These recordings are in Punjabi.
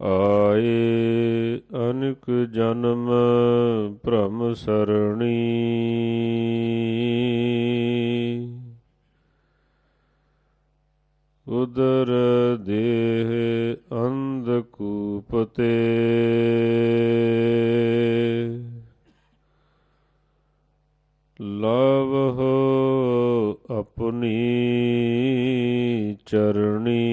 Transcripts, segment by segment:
ਆਏ ਅਨਕ ਜਨਮ ਭ੍ਰਮ ਸਰਣੀ। ਉਦਰ ਦੇਹ ਅੰਧ ਕੂਪ ਲਵ ਹੋ ਆਪਣੀ ਚਰਣੀ।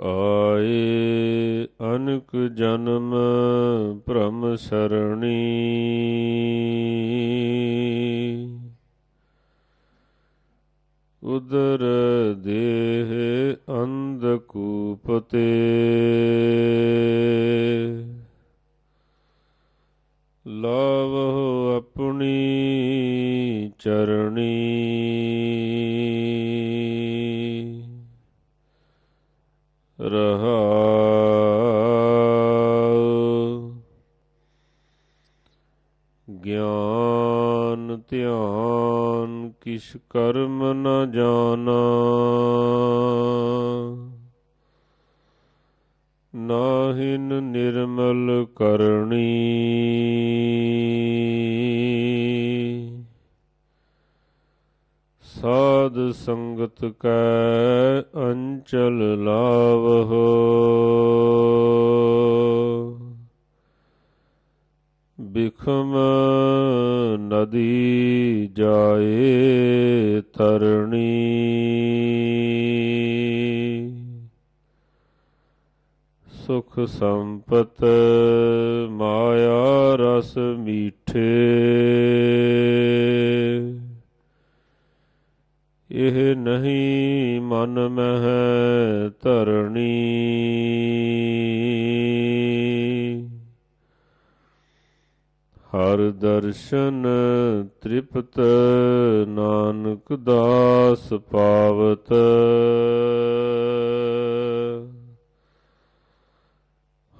ਆਏ ਅਨਕ ਜਨਮ ਭ੍ਰਮ ਸਰਣੀ। ਉਦਰ ਦੇਹ ਅੰਧ ਲਾਵਹੁ ਆਪਣੀ ਚਰਣੀ। ਰਹਾਉ ਗਿਆਨ ਧਿਆਨ ਕਿਛ ਕਰਮ ਨ ਜਾਣਾ। ਨਾਹਿਨ ਨਿਰਮਲ ਕਰਣੀ ਸਾਧ ਸੰਗਤ ਕੈ ਅੰਚਲ ਲਾਵਹੁ। ਬਿਖਮ ਨਦੀ ਜਾਏ ਤਰਣੀ ਸੁਖ ਸੰਪਤ ਮਾਇਆ ਰਸ ਮੀਠੇ। ਇਹ ਨਹੀਂ ਮਨ ਮਹਿ ਧਰਣੀ। ਹਰ ਦਰਸ਼ਨ ਤ੍ਰਿਪਤ ਨਾਨਕ ਦਾਸ ਪਾਵਤ।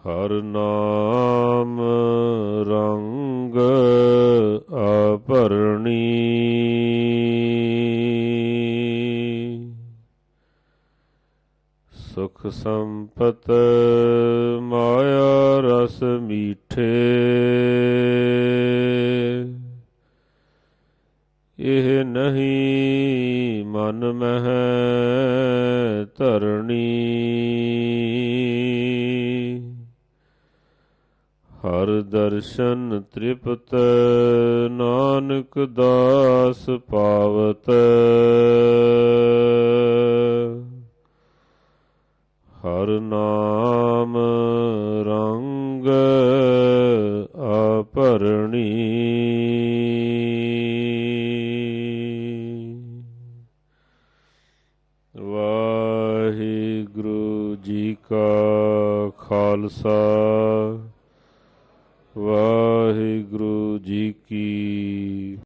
ਹਰ ਨਾਮ ਸੁਖ ਸੰਪਤ ਮਾਇਆ ਰਸ ਮੀਠੇ। ਇਹ ਨਹੀਂ ਮਨ ਮਹਿ ਧਰਣੀ। ਹਰ ਦਰਸ਼ਨ ਤ੍ਰਿਪਤ ਨਾਨਕ ਦਾਸ ਪਾਵਤ। ਹਰ ਨਾਮ ਰੰਗ ਆਪਰਣੀ ਵਾਹਿਗੁਰੂ ਜੀ ਕਾ ਖਾਲਸਾ ਵਾਹਿਗੁਰੂ ਜੀ ਕੀ